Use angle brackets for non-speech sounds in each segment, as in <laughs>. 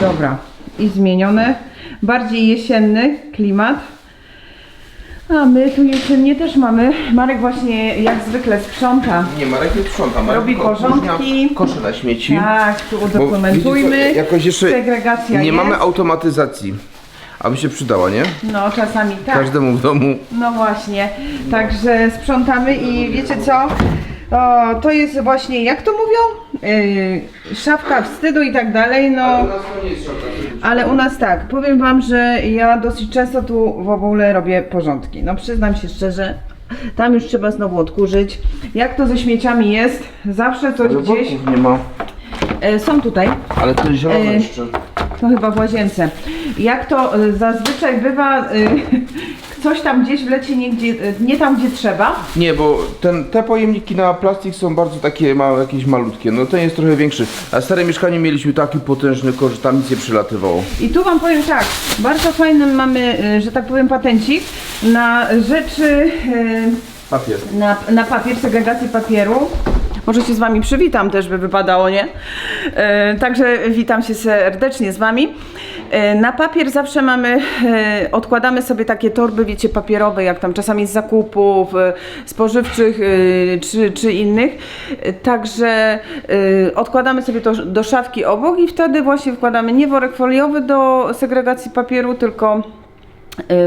Dobra. I zmienione. Bardziej jesienny klimat. A my tu jesiennie też mamy. Marek właśnie jak zwykle sprząta. Nie, Marek nie sprząta. Marek Robi tylko porządki. opróżnia Kosze na śmieci. Tak, tu Bo udokumentujmy. co, jakoś jeszcze Segregacja nie jest. mamy automatyzacji. Aby się przydała, nie? No czasami tak. Każdemu w domu. No właśnie, także sprzątamy i wiecie co? O, to jest właśnie, jak to mówią? Yy, szafka wstydu i tak dalej, no. Ale u nas tak, powiem wam, że ja dosyć często tu w ogóle robię porządki. No przyznam się szczerze, tam już trzeba znowu odkurzyć. Jak to ze śmieciami jest? Zawsze coś gdzieś. nie ma. E, są tutaj, Ale to jest zielone E, jeszcze. to chyba w łazience. Jak to e, zazwyczaj bywa, e, coś tam gdzieś wleci nie, gdzie, nie tam, gdzie trzeba. Nie, bo ten, te pojemniki na plastik są bardzo takie małe, jakieś malutkie. No ten jest trochę większy. A stare mieszkanie mieliśmy taki potężny kosz, że tam nic nie przylatywało. I tu Wam powiem tak, bardzo fajny mamy, e, że tak powiem, patencik na rzeczy, e, Papier. na, na papier, segregację papieru. Może się z Wami przywitam też, by wypadało, nie? E, także witam się serdecznie z Wami. E, na papier zawsze mamy, e, odkładamy sobie takie torby, wiecie, papierowe, jak tam czasami z zakupów spożywczych czy, czy innych. Także odkładamy sobie to do szafki obok i wtedy właśnie wkładamy nie worek foliowy do segregacji papieru, tylko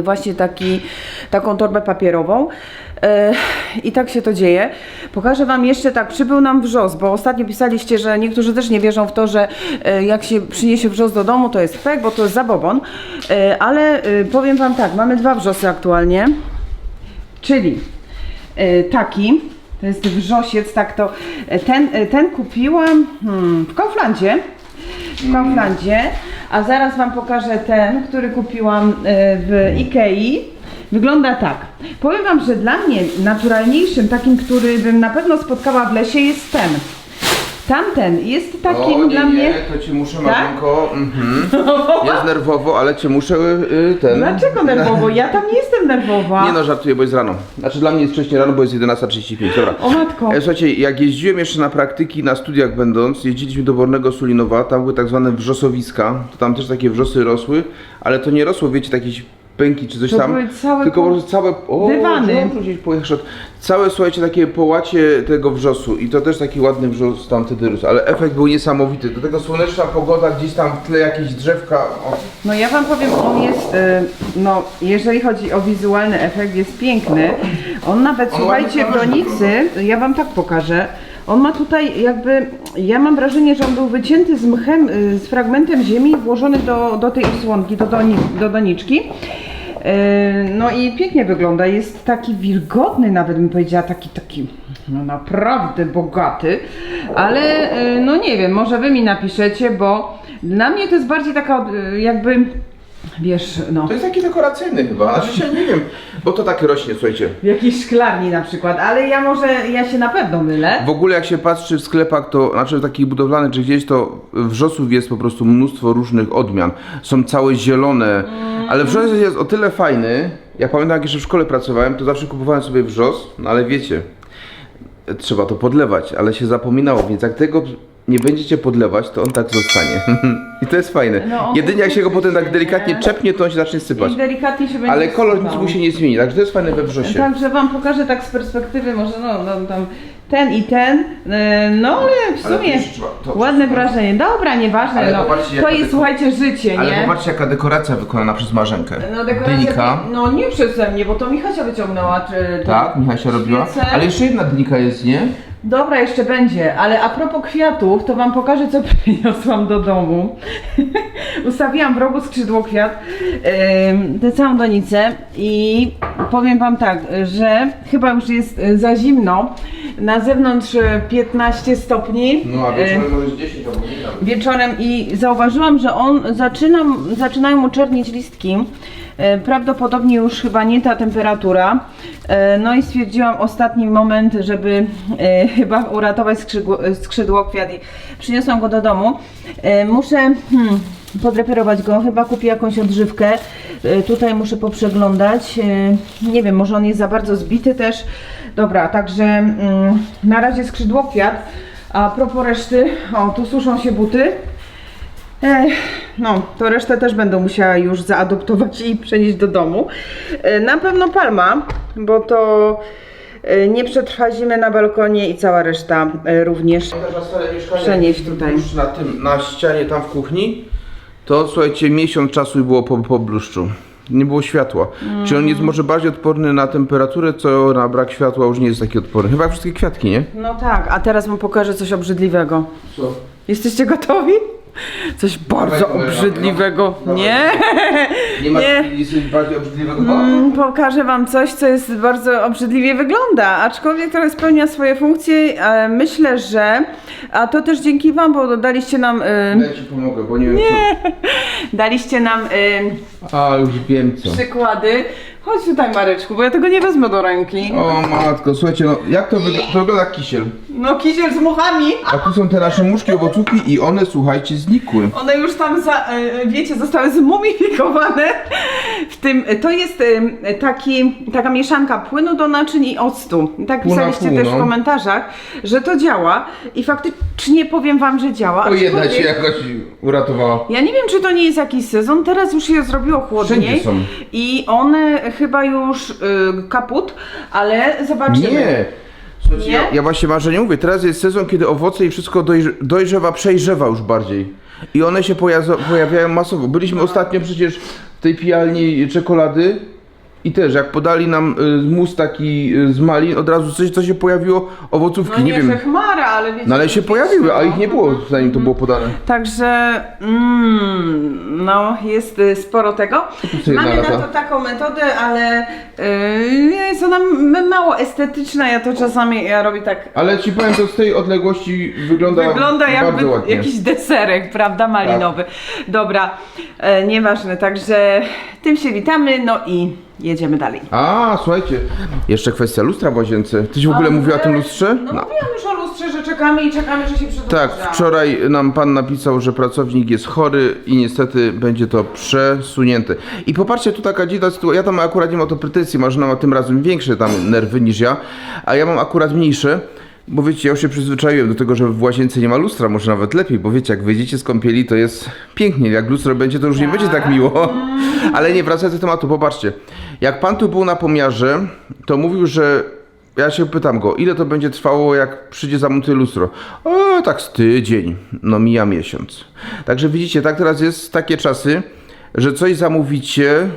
właśnie taki, taką torbę papierową. I tak się to dzieje. Pokażę Wam jeszcze tak, przybył nam wrzos, bo ostatnio pisaliście, że niektórzy też nie wierzą w to, że e, jak się przyniesie wrzos do domu, to jest pek, bo to jest zabobon. E, Ale e, powiem Wam tak, mamy dwa wrzosy aktualnie, czyli taki, to jest wrzosiec, tak to, ten, ten kupiłam hmm, w Kauflandzie, w Kauflandzie, a zaraz Wam pokażę ten, który kupiłam w Ikei. Wygląda tak. Powiem Wam, że dla mnie naturalniejszym, takim, który bym na pewno spotkała w lesie jest ten. Tamten jest takim o, nie, dla nie, mnie... to cię muszę, Tak? Marzenko. Mhm. <laughs> Jest nerwowo, ale cię muszę y, ten... Dlaczego nerwowo? Ja tam nie jestem nerwowa. Nie no, żartuję, bo jest rano. Znaczy dla mnie jest wcześniej rano, bo jest 11.35. Dobra. O matko. E, Słuchajcie, jak jeździłem jeszcze na praktyki, na studiach będąc, jeździliśmy do Bornego Sulinowa, tam były tak zwane wrzosowiska, to tam też takie wrzosy rosły, ale to nie rosło, wiecie, takie pęki czy coś To tam, były całe tylko po- prostu całe, o, dywany. gdzieś pojechał. całe, słuchajcie, takie połacie tego wrzosu i to też taki ładny wrzos tam wtedy rósł, ale efekt był niesamowity, do tego słoneczna pogoda, gdzieś tam w tle jakieś drzewka, o, No ja wam powiem, on jest, e, no jeżeli chodzi o wizualny efekt, jest piękny. On nawet, On słuchajcie, w donicy, ja wam tak pokażę, on ma tutaj jakby, ja mam wrażenie, że on był wycięty z mchem, y, z fragmentem ziemi włożony do, do tej osłonki, do, doni, do doniczki. E, No i pięknie wygląda, jest taki wilgotny nawet bym powiedziała, taki, taki no naprawdę bogaty, ale e, no nie wiem, może wy mi napiszecie, bo dla mnie to jest bardziej taka jakby, wiesz, no To jest taki dekoracyjny chyba, znaczy się nie wiem, bo to takie rośnie, słuchajcie. w jakiejś szklarni na przykład, ale ja może, ja się na pewno mylę. W ogóle jak się patrzy w sklepach, to znaczy w takich budowlanych czy gdzieś, to wrzosów jest po prostu mnóstwo różnych odmian. Są całe zielone, ale wrzos jest o tyle fajny, ja pamiętam jak jeszcze w szkole pracowałem, to zawsze kupowałem sobie wrzos, no ale wiecie, trzeba to podlewać, ale się zapominało, więc jak tego nie będziecie podlewać, to on tak zostanie. <laughs> I to jest fajne. No, on Jedynie jak się go potem tak delikatnie nie? czepnie, to on się zacznie sypać. I delikatnie się będzie Ale kolor nic sypał. mu się nie zmieni, także to jest fajne we wrzosie. Także wam pokażę tak z perspektywy, może no, no tam ten i ten, e, no ale w Ale sumie to jeszcze trzeba- to- ładne wrażenie. Dobra, nieważne, Ale no. popatrzcie, To jaka jest deko- słuchajcie życie, Ale nie? popatrzcie jaka dekoracja wykonana przez Marzenkę. No dekoracja, no nie przeze mnie, bo to Michasia wyciągnęła. Czy, Tak, Michasia robiła. Świece. Ale jeszcze jedna dylika jest, nie? Dobra, jeszcze będzie, ale a propos kwiatów, to wam pokażę, co <laughs> przyniosłam do domu. <laughs> Ustawiłam w rogu skrzydło kwiat, em, tę całą donicę i powiem wam tak, że chyba już jest e, za zimno. Na zewnątrz e, 15 stopni. No a E, wieczorem może 10 albo wieczorem i zauważyłam, że on zaczyna, zaczynają mu czernieć listki. E, Prawdopodobnie już chyba nie ta temperatura. E, No i stwierdziłam ostatni moment, żeby e, <laughs> chyba uratować skrzydło, kwiat i przyniosłam go do domu. Muszę hmm, podreperować go, chyba kupię jakąś odżywkę. Tutaj muszę poprzeglądać. Nie wiem, może on jest za bardzo zbity też. Dobra, także mm, na razie skrzydło kwiat. A propos reszty, o tu suszą się buty. Ech, no, to resztę też będę musiała już zaadoptować i przenieść do domu. E, Na pewno palma, bo to e, nie przetrwa zimy na balkonie i cała reszta e, również. Przenieść tutaj. Już na tym, na ścianie tam w kuchni, to słuchajcie, miesiąc czasu było po, po bluszczu. Nie było światła. Czy on jest może bardziej odporny na temperaturę, co na brak światła już nie jest taki odporny? Chyba wszystkie kwiatki, nie? No tak, a teraz wam pokażę coś obrzydliwego. Co? Jesteście gotowi? Coś bardzo Dawaj, dawaj, obrzydliwego. dawaj. Nie? Nie ma Nie. nic bardziej obrzydliwego? Mm, pokażę wam coś, co jest bardzo obrzydliwie wygląda, aczkolwiek trochę spełnia swoje funkcje. E, myślę, że. A to też dzięki wam, bo dodaliście nam. E, Ja ci pomogę, bo nie wiem <laughs> daliście nam e, co. A, już wiem co. przykłady. Chodź tutaj, Mareczku, bo ja tego nie wezmę do ręki. O matko, słuchajcie, no jak to, wygl- to wygląda jak kisiel? No, kisiel z muchami. A tu są te nasze muszki owocówki i one, słuchajcie, znikły. One już tam, za, e, wiecie, zostały zmumifikowane. W tym, to jest e, taki, taka mieszanka płynu do naczyń i octu. Tak Pół na pisaliście pół, też w no. komentarzach, że to działa i faktycznie powiem wam, że działa. O, jedna aczkolwiek cię jakoś uratowała. Ja nie wiem, czy to nie jest jakiś sezon, teraz już się zrobiło chłodniej Wszędzie są. i one chyba już y, kaput, ale zobaczymy. Nie. Nie? Ja, właśnie marzenie mówię, teraz jest sezon, kiedy owoce i wszystko dojrz- dojrzewa, przejrzewa już bardziej. I one się pojazo- pojawiają masowo. Byliśmy ostatnio przecież w tej pijalni czekolady i też jak podali nam y, mus taki y, z malin, od razu coś, co się pojawiło, owocówki, No nie nie, wiem. że chmara, ale wiecie. No ale się pojawiły, a ich nie było No. zanim to było podane. Także mm, no, jest y, sporo tego. Mamy na lata? to taką metodę, ale y, jest ona m- mało estetyczna. Ja to czasami ja robię tak. Ale ci powiem, to z tej odległości wygląda, Wygląda bardzo jakby ładnie. jakiś deserek, prawda, malinowy. Dobra, e, nieważne, także tym się witamy, no i jedziemy dalej. A, słuchajcie, jeszcze kwestia lustra w łazience. Tyś w ogóle mówiła o tym lustrze? No, mówiłam już o lustrze, że czekamy i czekamy, że się przedłuża. Tak, wczoraj nam pan napisał, że pracownik jest chory i niestety będzie to przesunięte. I popatrzcie, tu taka dziwna sytuacja. Ja tam akurat nie mam to pretensji, Marzena ma tym razem większe tam nerwy niż ja, a ja mam akurat mniejsze. Bo wiecie, ja już się przyzwyczaiłem do tego, że w łazience nie ma lustra, może nawet lepiej, bo wiecie, jak wyjdziecie z kąpieli, to jest pięknie. Jak lustro będzie, to już nie będzie tak miło. <laughs> Ale nie, wracając do tematu, popatrzcie. Jak pan tu był na pomiarze, to mówił, że ja się pytam go, ile to będzie trwało, jak przyjdzie zamontuje lustro? O, tak z tydzień. No mija miesiąc. Także widzicie, tak teraz jest takie czasy, że coś zamówicie,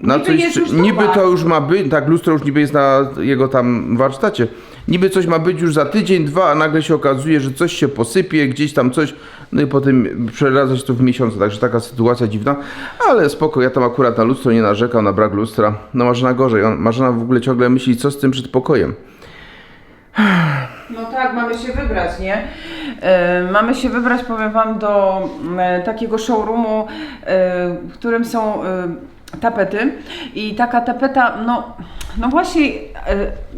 na Niby coś, niby to już ma być, tak lustro już niby jest na jego tam warsztacie. Niby coś ma być już za tydzień, dwa, a nagle się okazuje, że coś się posypie, gdzieś tam coś, no i potem przeradza to w miesiące, także taka sytuacja dziwna, ale spoko, ja tam akurat na lustro nie narzekam, na brak lustra, no Marzena gorzej, Marzena w ogóle ciągle myśli, co z tym przedpokojem. No tak, mamy się wybrać, nie? E, mamy się wybrać, powiem Wam, do e, takiego showroomu, e, w którym są tapety i taka tapeta, no, no właśnie e,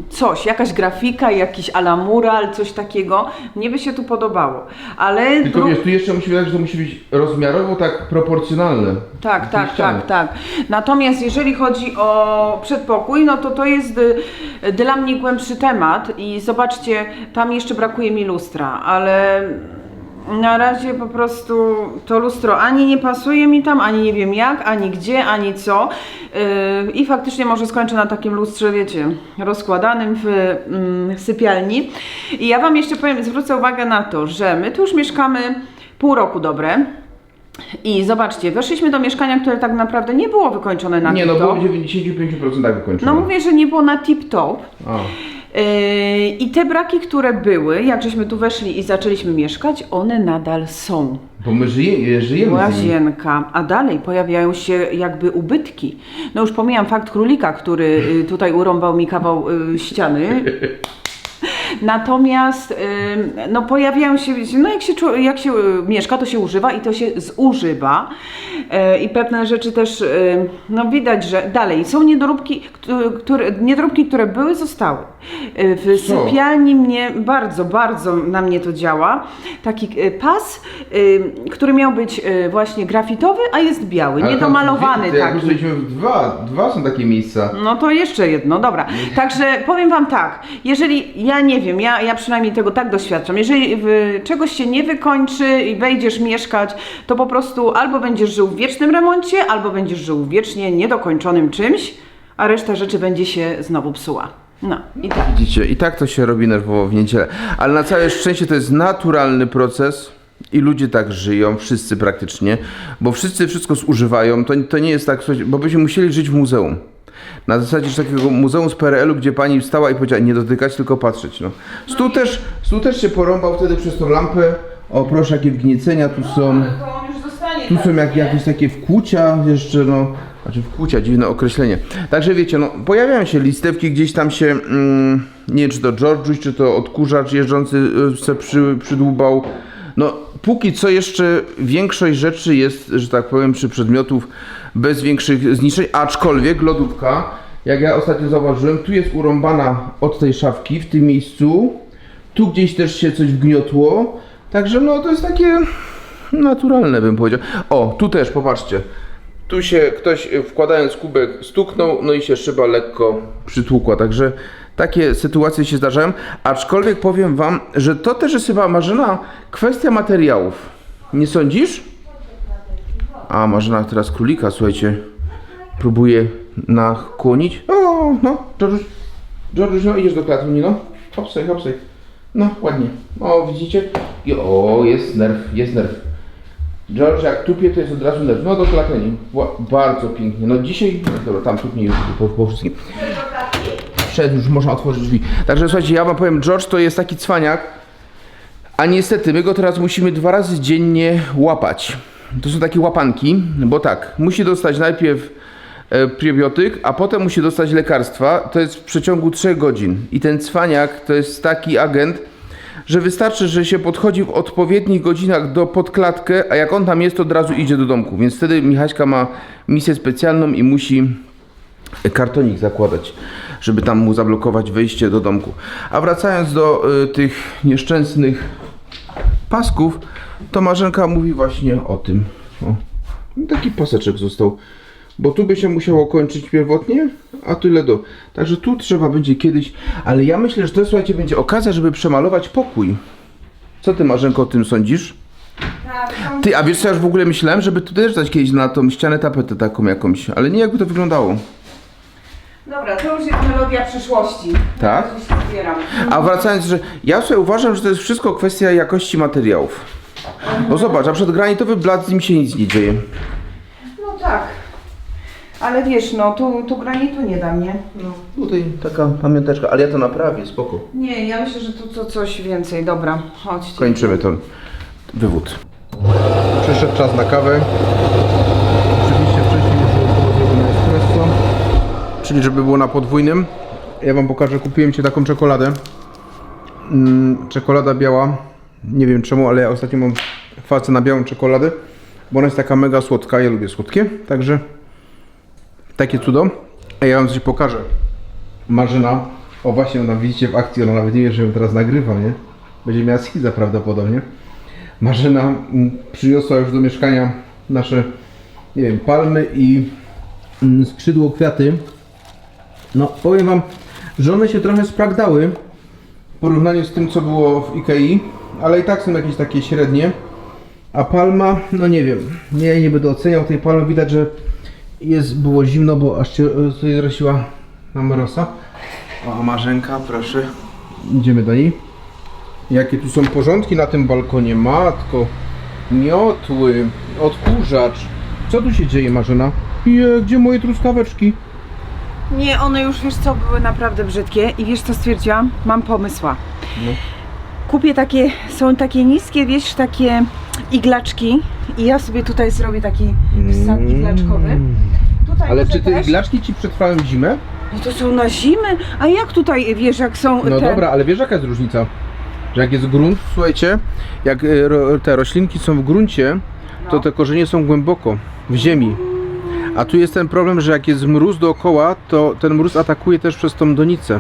coś, jakaś grafika, jakiś ala mural, coś takiego, mnie by się tu podobało, ale... Tylko dru- wiesz, tu jeszcze musi wydać, że to musi być rozmiarowo tak proporcjonalne. Tak, tak, ściany. tak, tak. Natomiast jeżeli chodzi o przedpokój, no to to jest y, dla mnie głębszy temat i zobaczcie, tam jeszcze brakuje mi lustra, ale na razie po prostu to lustro ani nie pasuje mi tam, ani nie wiem jak, ani gdzie, ani co. Yy, I faktycznie może skończę na takim lustrze, wiecie, rozkładanym w mm, sypialni. I ja Wam jeszcze powiem, zwrócę uwagę na to, że my tu już mieszkamy pół roku dobre. I zobaczcie, weszliśmy do mieszkania, które tak naprawdę nie było wykończone na Nie, no było w 95% wykończone. No mówię, że nie było na tip-top. A. Yy, I te braki, które były, jak żeśmy tu weszli i zaczęliśmy mieszkać, one nadal są. Bo my żyje, żyjemy z nimi. Łazienka, a dalej pojawiają się jakby ubytki. No już pomijam fakt królika, który y, tutaj urąbał mi kawał y, ściany. <laughs> Natomiast no pojawiają się, no jak się, jak się y, mieszka, to się używa i to się zużywa. Y, I pewne rzeczy też, y, no widać, że dalej są niedoróbki, któ- które, niedoróbki, które były, zostały. Y, W sypialni mnie bardzo, bardzo na mnie to działa. Taki y, pas, który miał być właśnie grafitowy, a jest biały, Ale tam niedomalowany Jak taki. jesteśmy w dwa, dwa są takie miejsca. No to jeszcze jedno, dobra. Także powiem Wam tak, jeżeli ja nie wiem, wiem, ja, ja przynajmniej tego tak doświadczam. Jeżeli czegoś się nie wykończy i wejdziesz mieszkać, to po prostu albo będziesz żył w wiecznym remoncie, albo będziesz żył wiecznie niedokończonym czymś, a reszta rzeczy będzie się znowu psuła. No i tak. Widzicie, i tak to się robi nerwowo w niedzielę. Ale na całe szczęście to jest naturalny proces i ludzie tak żyją, wszyscy praktycznie, bo wszyscy wszystko zużywają. To, to nie jest tak, bo byśmy musieli żyć w muzeum. Na zasadzie takiego muzeum z PRL-u, gdzie pani wstała i powiedziała nie dotykać, tylko patrzeć. No. Stół, też, stół też się porąbał wtedy przez tą lampę. O proszę, jakie wgniecenia tu są. To on już zostanie. Tu są jak, jakieś takie wkłucia jeszcze, no. Znaczy wkłucia, dziwne określenie. Także wiecie, no, pojawiają się listewki, gdzieś tam się, mm, nie wiem czy to Georgiuś, czy to odkurzacz jeżdżący y, se przy, przydłubał. No, póki co jeszcze większość rzeczy jest, że tak powiem, czy przedmiotów bez większych zniszczeń, aczkolwiek lodówka, jak ja ostatnio zauważyłem, tu jest urąbana od tej szafki w tym miejscu, tu gdzieś też się coś wgniotło, także no to jest takie naturalne bym powiedział. O, tu też, popatrzcie. Tu się ktoś y, wkładając kubek stuknął, no i się szyba lekko przytłukła, także takie sytuacje się zdarzają, aczkolwiek powiem wam, że to też jest chyba Marzena kwestia materiałów. Nie sądzisz? A Marzena teraz królika, słuchajcie, próbuje nakłonić. O, no, George, George, no idziesz do klatki, no. Hopsaj, hopsaj. No, ładnie. O, widzicie? I o, jest nerw, jest nerw. George jak tupie, to jest od razu nerw. No do klatki. Bardzo pięknie. No dzisiaj, dobra, tam tupnie już po, po wszystkim. Wszedł, już można otworzyć drzwi. Także słuchajcie, ja wam powiem, George to jest taki cwaniak, a niestety my go teraz musimy dwa razy dziennie łapać. To są takie łapanki, bo tak, musi dostać najpierw e, prebiotyk, a potem musi dostać lekarstwa. To jest w przeciągu 3 godzin. I ten cwaniak to jest taki agent, że wystarczy, że się podchodzi w odpowiednich godzinach do podklatkę, a jak on tam jest, to od razu idzie do domku. Więc wtedy Michaśka ma misję specjalną i musi kartonik zakładać, żeby tam mu zablokować wejście do domku. A wracając do y, tych nieszczęsnych pasków, to Marzenka mówi właśnie o tym. O, taki paseczek został. Bo tu by się musiało kończyć pierwotnie, a tyle do. Także tu trzeba będzie kiedyś. Ale ja myślę, że to słuchajcie, będzie okazja, żeby przemalować pokój. Co ty Marzenko o tym sądzisz? Ty, a wiesz co, ja już w ogóle myślałem, żeby tu też dać kiedyś na tą ścianę tapetę taką jakąś, ale nie jakby to wyglądało. Dobra, to już jest melodia przyszłości. Tak? Ja się zbieram. A wracając, że ja sobie uważam, że to jest wszystko kwestia jakości materiałów. Bo zobacz, na przykład granitowy blat z nim się nic nie dzieje. No tak. Ale wiesz, no tu, tu granitu nie dam, nie? No, tutaj taka pamiąteczka, ale ja to naprawię, spoko. Nie, ja myślę, że tu to coś więcej. Dobra, chodźcie. Kończymy ten wywód. Przyszedł czas na kawę. Oczywiście wcześniej już było zrobione espresso. Czyli żeby było na podwójnym. Ja wam pokażę, kupiłem ci taką czekoladę. Mm, czekolada biała. Nie wiem czemu, ale ja ostatnio mam facę na białą czekoladę. Bo ona jest taka mega słodka, ja lubię słodkie. Także takie cudo. A ja wam coś pokażę. Marzyna. O właśnie, ona widzicie w akcji, ona nawet nie wie, że ją teraz nagrywam, nie? Będzie miała schiza prawdopodobnie. Marzyna mm, przyniosła już do mieszkania nasze, nie wiem, palmy i mm, skrzydło kwiaty. No, powiem wam, że one się trochę spragdały w porównaniu z tym, co było w Ikei, ale i tak są jakieś takie średnie. A palma, no nie wiem, nie, nie będę oceniał tej palmy. Widać, że jest, było zimno, bo aż się e, sobie zrosiła na mrosa. O, Marzenka, proszę. Idziemy do niej. Jakie tu są porządki na tym balkonie, matko. Miotły, odkurzacz. Co tu się dzieje, Marzena? Je, gdzie moje truskaweczki? Nie, one już wiesz co, były naprawdę brzydkie i wiesz co stwierdziłam? Mam pomysła. No. Kupię takie, są takie niskie, wiesz, takie iglaczki i ja sobie tutaj zrobię taki wsad iglaczkowy. Tutaj Mm. Ale czy te też? iglaczki ci przetrwają zimę? No to są na zimę, a jak tutaj, wiesz, jak są No te... dobra, ale wiesz jaka jest różnica? Że jak jest grunt, słuchajcie, jak e, te roślinki są w gruncie, to No. te korzenie są głęboko, w ziemi. A tu jest ten problem, że jak jest mróz dookoła, to ten mróz atakuje też przez tą donicę.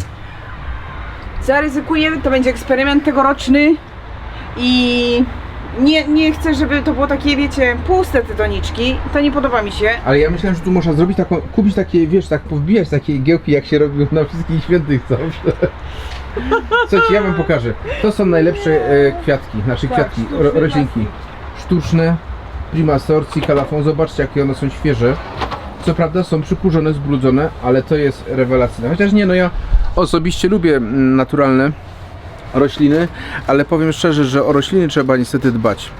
Zaryzykuję, to będzie eksperyment tegoroczny i nie, nie chcę, żeby to było takie, wiecie, puste te doniczki. To nie podoba mi się. Ale ja myślałem, że tu można zrobić taką, kupić takie, wiesz, tak powbijać takie igiełki, jak się robiło na wszystkich świętych zawsze. <laughs> Słuchajcie, ja wam pokażę. To są najlepsze e, kwiatki, znaczy kwiatki, ro, roślinki. Sztuczne, prima sorcji, kalafon. Zobaczcie jakie one są świeże. Co prawda są przykurzone, zbrudzone, ale to jest rewelacyjne. Chociaż nie, no ja osobiście lubię mm, naturalne rośliny, ale powiem szczerze, że o rośliny trzeba niestety dbać.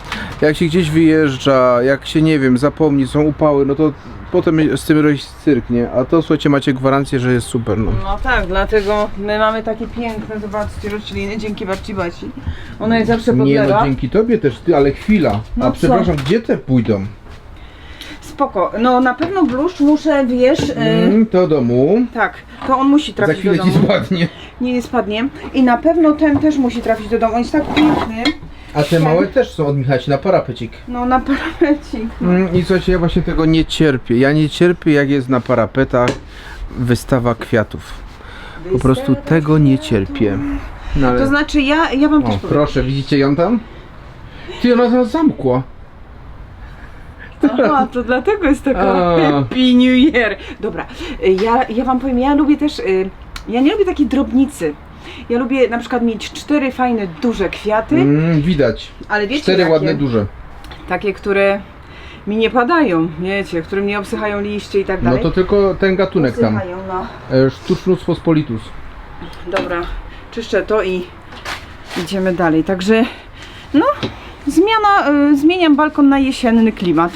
Jak się gdzieś wyjeżdża, jak się nie wiem, zapomni, są upały, no to potem z tym robić cyrk, nie? A to słuchajcie, macie gwarancję, że jest super, no. No tak, dlatego my mamy takie piękne, zobaczcie, rośliny, dzięki babci Baci. Ona je zawsze Nie podlewa. no, dzięki tobie też, ty, ale chwila. No A co? przepraszam, gdzie te pójdą? Spoko. No na pewno bluszcz muszę, wiesz, y, Mm, to domu. tak, to on musi Za trafić do chwilę ci domu. spadnie. Nie, nie spadnie. I na pewno ten też musi trafić do domu. On jest tak piękny. A te małe też są od Michasi na parapecik. No na parapecik. Mm, I słuchajcie, ja właśnie tego nie cierpię. Ja nie cierpię jak jest na parapetach wystawa kwiatów. Po prostu tego nie cierpię. No ale... To znaczy ja, ja wam O, też powiem. proszę, widzicie ją tam? Ty, ona tam zamkła. Aha, to dlatego jest taka A. Happy New Year. Dobra, y, ja, ja wam powiem, ja lubię też, y, ja nie lubię takiej drobnicy. Ja lubię na przykład mieć cztery fajne, duże kwiaty, Mm, widać. ale wiecie Cztery jakie? ładne, duże. Takie, które mi nie padają, wiecie, którym nie obsychają liście i tak No dalej. to tylko ten gatunek tam. Obsychają, no. E, Sztuchnus pospolitus. Dobra, czyszczę to i idziemy dalej. Także, no, zmiana, y, zmieniam balkon na jesienny klimat.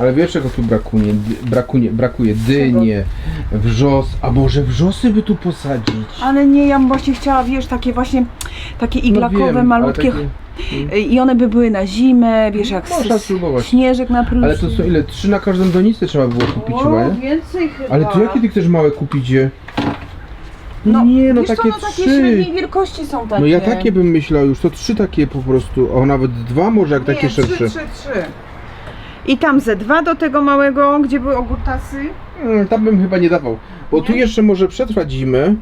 Ale wiesz czego tu brakuje? Brakuje, brakuje dynie, wrzos, a może wrzosy by tu posadzić? Ale nie, ja bym właśnie chciała, wiesz, takie właśnie, takie iglakowe, No wiem, ale malutkie. takie- I one by były na zimę, wiesz, jak Można s- spróbować. śnieżek na prysznic. Ale to są ile? Trzy na każdą donicę trzeba było kupić chyba, nie? więcej chyba. Ale to jakie ty chcesz małe kupić je? No, nie, no wiesz co, takie no, takie trzy. średniej wielkości są takie. No ja takie bym myślał już, to trzy takie po prostu, a nawet dwa może jak takie nie, szersze. Trzy, trzy, trzy. I tam ze dwa do tego małego, gdzie były ogórtasy. Mm, tam bym chyba nie dawał, bo tu jeszcze może przetrwać zimę,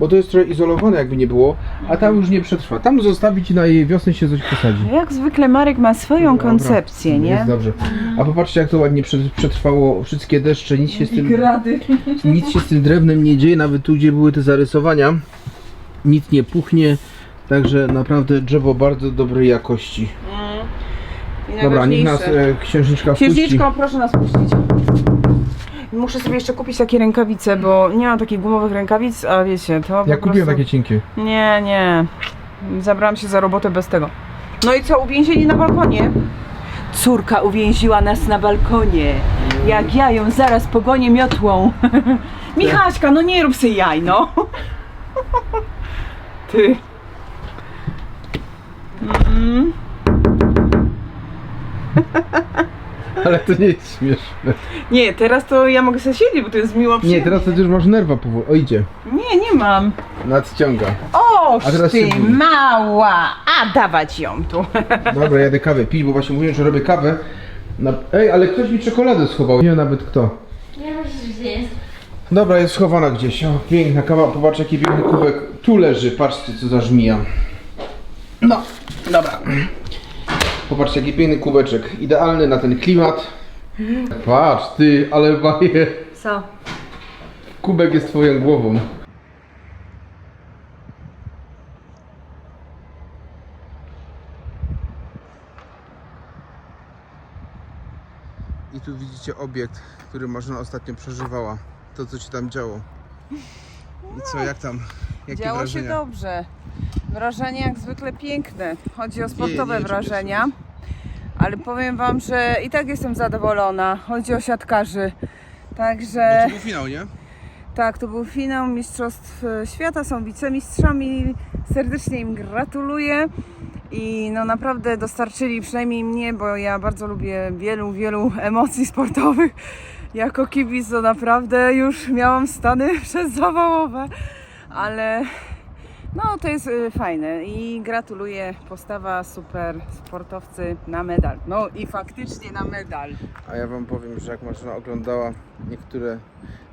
bo to jest trochę izolowane jakby nie było, a tam już nie przetrwa. Tam zostawić i na jej wiosnę się coś posadzi. Jak zwykle Marek ma swoją Dobra, koncepcję, nie? Jest dobrze. A popatrzcie jak to ładnie prze- przetrwało wszystkie deszcze, nic się z tym, Grady. nic się z tym drewnem nie dzieje, nawet tu gdzie były te zarysowania, nic nie puchnie, także naprawdę drzewo bardzo dobrej jakości. Dobra, niech nas e, księżniczka wpuści. Księżniczko, proszę nas puścić. Muszę sobie jeszcze kupić takie rękawice, bo nie mam takich gumowych rękawic, a wiecie, to Ja po kupiłem prostu... takie cienkie. Nie, nie. Zabrałam się za robotę bez tego. No i co, uwięzieni na balkonie? Córka uwięziła nas na balkonie. Jak ja ją zaraz pogonię miotłą. <laughs> Michaśka, no nie rób sobie jaj, no. <laughs> Ty. Mm. <laughs> Ale to nie jest śmieszne. Nie, teraz to ja mogę sobie siedzieć, bo to jest miło Nie, przyjemnie. teraz to już masz nerwa powoli. O, idzie. Nie, nie mam. Nadciąga. O, A teraz ty bój. mała. A, dawać ją tu. <laughs> Dobra, jadę kawę pić, bo właśnie mówiłem, że robię kawę. Na... Ej, ale ktoś mi czekoladę schował. Nie wiem nawet kto. Nie wiem, gdzie jest. Dobra, jest schowana gdzieś. O, piękna kawa. Popatrz, jaki piękny kubek. Tu leży. Patrzcie, co za żmija. No, dobra. Popatrzcie, jaki piękny kubeczek. Idealny na ten klimat. Patrz, ty, ale baje. Co? Kubek jest twoją głową. I tu widzicie obiekt, który Marzena ostatnio przeżywała. To, co się tam działo. I co, jak tam? Jakie Działo wrażenia? się dobrze. Wrażenia jak zwykle piękne. Chodzi o Nie, sportowe nie, czy wrażenia. Ale powiem wam, że i tak jestem zadowolona. Chodzi o siatkarzy. Także To był finał, nie? tak, to był finał Mistrzostw e, Świata, są wicemistrzami. Serdecznie im gratuluję. I no naprawdę dostarczyli przynajmniej mnie, bo ja bardzo lubię wielu, wielu emocji sportowych. Jako kibic to naprawdę już miałam stany <laughs> przedzawałowe, ale no to jest y, fajne i gratuluję. Postawa super, sportowcy na medal. No i faktycznie na medal. A ja wam powiem, że jak Marzena oglądała niektóre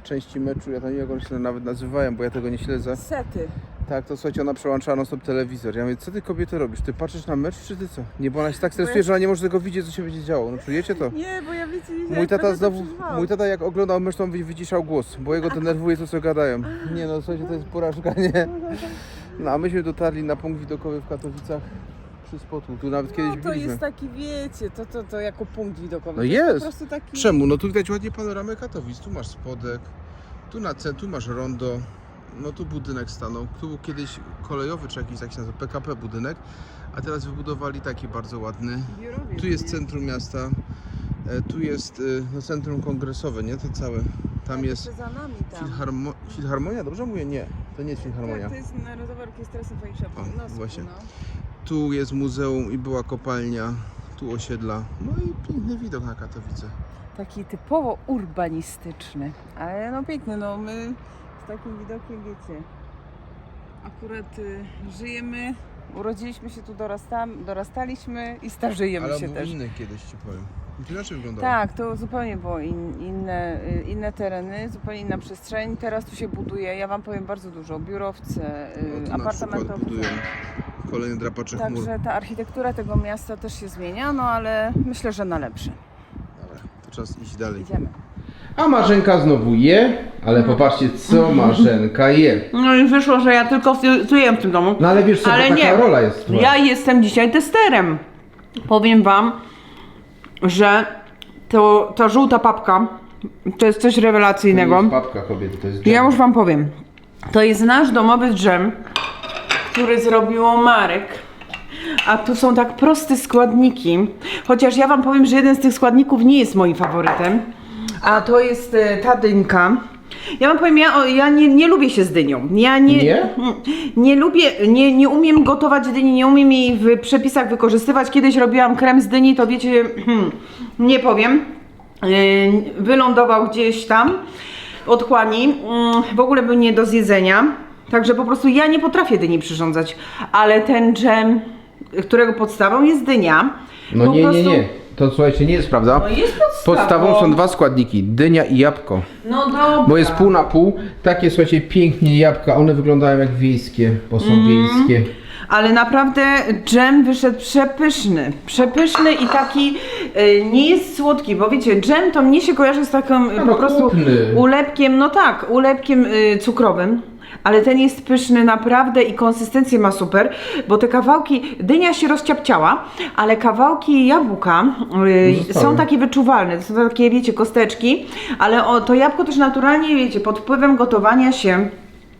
części meczu, ja tam nie się nawet nazywają, bo ja tego nie śledzę. Sety. Tak, to słuchajcie, ona przełączała non stop telewizor. Ja mówię, co ty kobieto robisz? Ty patrzysz na mecz, czy ty co? Nie, bo ona się tak stresuje, że ona nie może tego widzieć, co się będzie działo. No czujecie to? Nie, bo ja widzę, Mój tata znowu, mój tata jak oglądał mecz, to on wyciszał głos, bo jego denerwuje to, co gadają. Nie no, słuchajcie, to jest porażka, nie? No a myśmy dotarli na punkt widokowy w Katowicach przy spotu. Tu nawet kiedyś No to byliśmy. jest taki, wiecie, to, to, to jako punkt widokowy. No To jest. Po prostu taki... Czemu? No tu widać ładnie panoramę Katowic. Tu masz spodek, tu na C, tu masz rondo. No tu budynek stanął. Tu był kiedyś kolejowy czy jakiś taki nazywa PKP budynek, a teraz wybudowali taki bardzo ładny. Biurowiec, Tu jest nie? centrum miasta. e, Tu jest y, no, centrum kongresowe, nie? To całe. Tam Tak, jest za nami tam. Filharmo... Filharmonia, dobrze mówię? Nie, to nie jest Filharmonia. Tak, to jest Narodowa Orkiestra Symfoniczna O, Nosku, właśnie. No. Tu jest muzeum i była kopalnia, tu osiedla. No i piękny widok na Katowice. Taki typowo urbanistyczny, ale no piękny, no my z takim widokiem, wiecie, akurat y, żyjemy, urodziliśmy się tu, dorastam, dorastaliśmy i starzejemy Ale się był też. inny kiedyś ci powiem. To inaczej wyglądało. Tak, to zupełnie było in, inne, y, inne tereny, zupełnie inna przestrzeń. Teraz tu się buduje, ja Wam powiem bardzo dużo, biurowce, O, y, tu na przykład apartamentowe. budują kolejny drapaczy chmur. Także ta architektura tego miasta też się zmienia, no ale myślę, że na lepsze. Dobra, to czas iść dalej. Idziemy. A Marzenka znowu je, ale popatrzcie co Marzenka je. No i wyszło, że ja tylko jem w tym domu. No ale wiesz co, Ale to taka nie. rola jest. Ja jestem dzisiaj testerem. Powiem wam, że to, ta żółta papka to jest coś To rewelacyjnego. jest papka kobiety, to jest Ja dżem. już wam powiem. To jest nasz domowy dżem, który zrobiło Marek. A tu są tak proste składniki. Chociaż ja wam powiem, że jeden z tych składników nie jest moim faworytem. A to jest e, ta dynka. Ja wam powiem, ja, o, ja nie, nie lubię się z dynią. Ja nie, Nie? Mm, nie lubię, nie, nie umiem gotować dyni, nie umiem jej w przepisach wykorzystywać. Kiedyś robiłam krem z dyni, to wiecie, hmm, nie powiem. Yy, wylądował gdzieś tam w otchłani. Yy, w ogóle był nie do zjedzenia. Także po prostu ja nie potrafię dyni przyrządzać. Ale ten dżem, którego podstawą jest dynia. No po nie, nie, prostu- nie. To słuchajcie, nie jest prawda. No jest podstawą. Podstawą są dwa składniki, dynia i jabłko. No dobra. Bo jest pół na pół. Takie słuchajcie, pięknie jabłka, one wyglądają jak wiejskie, bo są Mm. wiejskie. Ale naprawdę dżem wyszedł przepyszny. Przepyszny i taki y, nie jest słodki, bo wiecie, dżem to mnie się kojarzy z takim y, no, po prostu krupny. ulepkiem, no tak, ulepkiem y, cukrowym. Ale ten jest pyszny naprawdę i konsystencję ma super, bo te kawałki, dynia się rozciapciała, ale kawałki jabłka y, są takie wyczuwalne, to są takie, wiecie, kosteczki, ale o, to jabłko też naturalnie, wiecie, pod wpływem gotowania się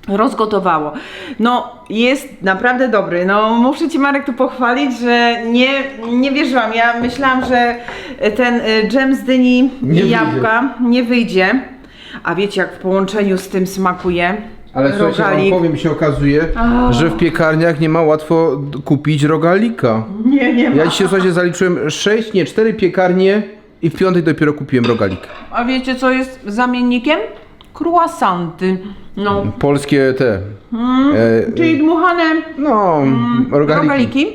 rozgotowało. No, jest naprawdę dobry. No, muszę Ci Marek tu pochwalić, że nie, nie wierzyłam. Ja myślałam, że ten y, dżem z dyni Nie i jabłka nie wyjdzie. A wiecie, jak w połączeniu z tym smakuje? Ale słuchajcie, wam Rogalik. powiem, się okazuje, A. że w piekarniach nie ma łatwo d- kupić rogalika. Nie, nie ma. Ja dzisiaj słuchajcie, zaliczyłem 6, nie, 4 piekarnie i w piątej dopiero kupiłem rogalik. A wiecie, co jest zamiennikiem? Croissanty. No, Polskie te. E, czyli dmuchane no, rogaliki. rogaliki.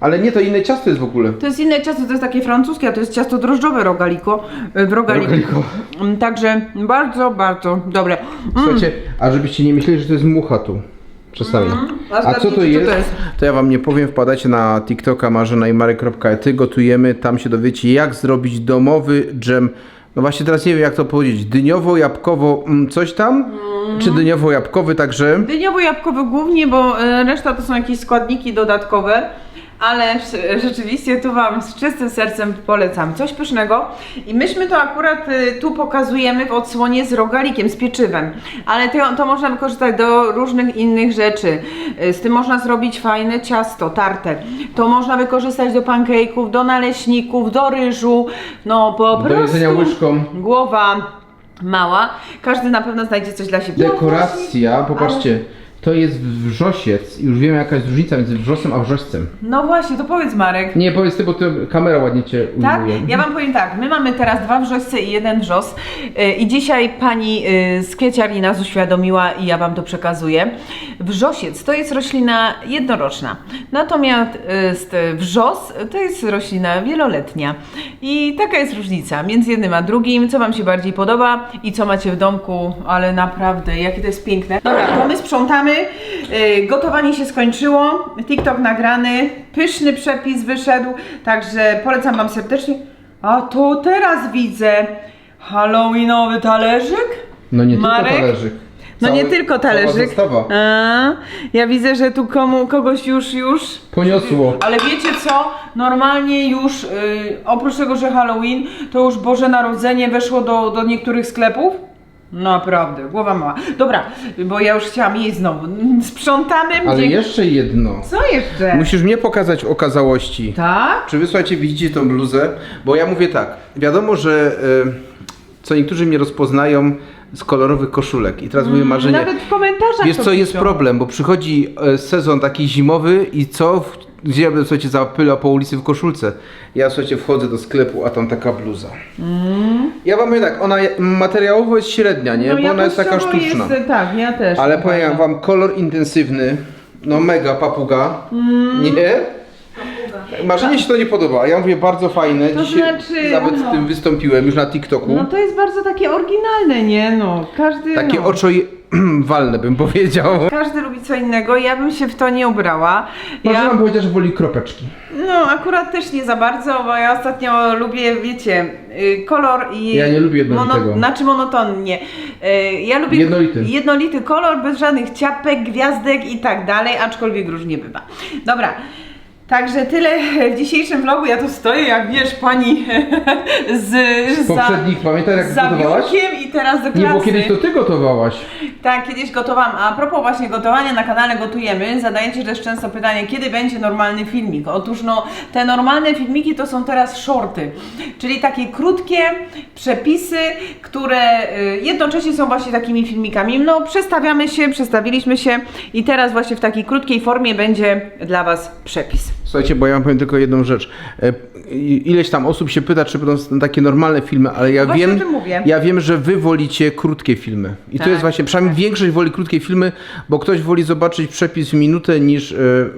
Ale nie, to inne ciasto jest w ogóle. To jest inne ciasto, to jest takie francuskie, a to jest ciasto drożdżowe rogaliko, y, w rogaliku. Rogaliko. Mm, Także bardzo, bardzo dobre. Mm. Słuchajcie, a żebyście nie myśleli, że to jest mucha tu. Przestawię. A A co to zgadnijcie, jest? co to jest? To ja wam nie powiem, wpadajcie na TikToka marzena i marek.ety, gotujemy, tam się dowiecie jak zrobić domowy dżem. No właśnie teraz nie wiem jak to powiedzieć, dyniowo-jabłkowo mm, coś tam? Mm. Czy dyniowo-jabłkowy także? Dyniowo-jabłkowy głównie, bo y, reszta to są jakieś składniki dodatkowe. Ale rzeczywiście tu Wam z czystym sercem polecam coś pysznego. I myśmy to akurat y, tu pokazujemy w odsłonie z rogalikiem, z pieczywem. Ale to, to można wykorzystać do różnych innych rzeczy. Y, Z tym można zrobić fajne ciasto, tarte. To można wykorzystać do pancake'ów, do naleśników, do ryżu. No po Do prostu jedzenia łyżką. głowa mała. Każdy na pewno znajdzie coś dla siebie. Dekoracja, popatrzcie, to jest wrzosiec. Już wiem jaka jest różnica między wrzosem a wrzoścem. No właśnie, to powiedz Marek. Nie, powiedz ty, bo to kamera ładnie cię Tak? ujmuje. Ja wam powiem tak, my mamy teraz dwa wrzosce i jeden wrzos Yy, i dzisiaj pani yy, z kwieciarni nas uświadomiła i ja wam to przekazuję. Wrzosiec to jest roślina jednoroczna, natomiast yy, wrzos to jest roślina wieloletnia i taka jest różnica między jednym a drugim, co wam się bardziej podoba i co macie w domku, ale naprawdę, jakie to jest piękne. Dobra, to my sprzątamy, yy, gotowanie się skończyło, TikTok nagrany, pyszny przepis wyszedł, także polecam wam serdecznie. A to teraz widzę halloweenowy talerzyk. No nie Marek? tylko talerzyk. No nie Cały- tylko cała talerzyk. A, ja widzę, że tu komu, kogoś już, już. Poniosło. Ale wiecie co? Normalnie już, y, oprócz tego, że Halloween, to już Boże Narodzenie weszło do, do niektórych sklepów. Naprawdę, głowa mała. Dobra, bo ja już chciałam jeść znowu. Sprzątamy. Ale Dzięki- jeszcze jedno. Co jeszcze? Musisz mnie pokazać okazałości. Tak? Czy wy słuchajcie, widzicie tą bluzę? Bo ja mówię tak, wiadomo, że e, co niektórzy mnie rozpoznają z kolorowych koszulek. I teraz mówię marzenie. Nawet w komentarzach Wiesz to co, jest piszą. problem, bo przychodzi e, sezon taki zimowy i co? W- Gdzie ja będę, słuchajcie, zapyla po ulicy w koszulce? Ja, słuchajcie, wchodzę do sklepu, a tam taka bluza. Ja wam mówię tak, ona materiałowo jest średnia, nie? No, bo ona jest taka sztuczna. Jest, tak, ja też. Ale powiem wam, kolor intensywny, no mega papuga, Mm. nie? Marzenie się to nie podoba, a ja mówię bardzo fajne, To dzisiaj znaczy, nawet no. z tym wystąpiłem już na TikToku. No to jest bardzo takie oryginalne, nie? No, każdy. Takie no. oczoj <clears throat> walne bym powiedział. Każdy lubi co innego, ja bym się w to nie ubrała. Marzena Ja, powiedziała, że woli kropeczki. no akurat też nie za bardzo, bo ja ostatnio lubię, wiecie, y, kolor i... Ja nie lubię jednolitego. Znaczy monotonnie. Y, Ja lubię Jednolity. jednolity kolor, bez żadnych ciapek, gwiazdek i tak dalej, aczkolwiek różnie bywa. Dobra. Także tyle w dzisiejszym vlogu. Ja tu stoję, jak wiesz, pani <laughs> z, Z poprzednich, pamiętasz jak gotowałaś? i teraz do klasy. Nie, bo kiedyś to ty gotowałaś. Tak, kiedyś gotowałam. A propos właśnie gotowania na kanale Gotujemy, zadajecie też często pytanie, kiedy będzie normalny filmik. Otóż no, te normalne filmiki to są teraz shorty, czyli takie krótkie przepisy, które y, jednocześnie są właśnie takimi filmikami. No, przestawiamy się, przestawiliśmy się i teraz właśnie w takiej krótkiej formie będzie dla Was przepis. Słuchajcie, bo ja wam powiem tylko jedną rzecz. E, Ileś tam osób się pyta, czy będą takie normalne filmy, ale ja Właśnie wiem, ja wiem, że wy wolicie krótkie filmy. I Tak, to jest właśnie, przynajmniej większość woli krótkie filmy, bo ktoś woli zobaczyć przepis w minutę niż e,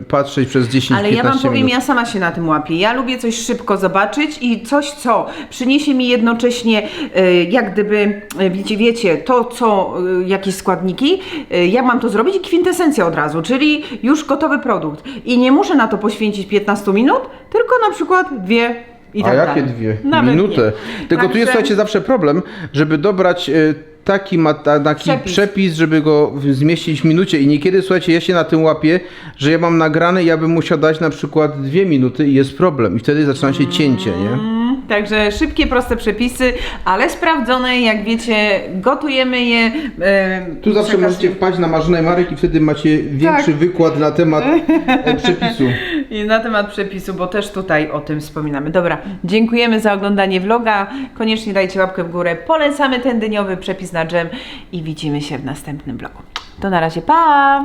patrzeć przez 10-15 Ale ja Wam powiem, minut. ja sama się na tym łapię. Ja lubię coś szybko zobaczyć i coś, co przyniesie mi jednocześnie, e, jak gdyby, wiecie, wiecie, to, co, jakieś składniki, e, jak mam to zrobić i kwintesencja od razu, czyli już gotowy produkt. I nie muszę na to poświęcić 15 minut, tylko na przykład dwie i A tak jakie dalej. dwie? Nawet Minutę. nie. Tylko tu Także- jest, słuchajcie, zawsze problem, żeby dobrać e, taki, ma, ta- taki Przepis. przepis. żeby go w- zmieścić w minucie. I niekiedy, słuchajcie, ja się na tym łapię, że ja mam nagrane i ja bym musiał dać na przykład dwie minuty i jest problem. I wtedy zaczyna się cięcie, nie? Także szybkie, proste przepisy, ale sprawdzone, jak wiecie, gotujemy je. e, Tu zawsze możecie wpaść na Marzenę Marek i wtedy macie większy Tak. wykład na temat e, przepisu. <laughs> I na temat przepisu, bo też tutaj o tym wspominamy. Dobra, dziękujemy za oglądanie vloga. Koniecznie dajcie łapkę w górę. Polecamy ten dyniowy przepis na dżem i widzimy się w następnym vlogu. To na razie, pa!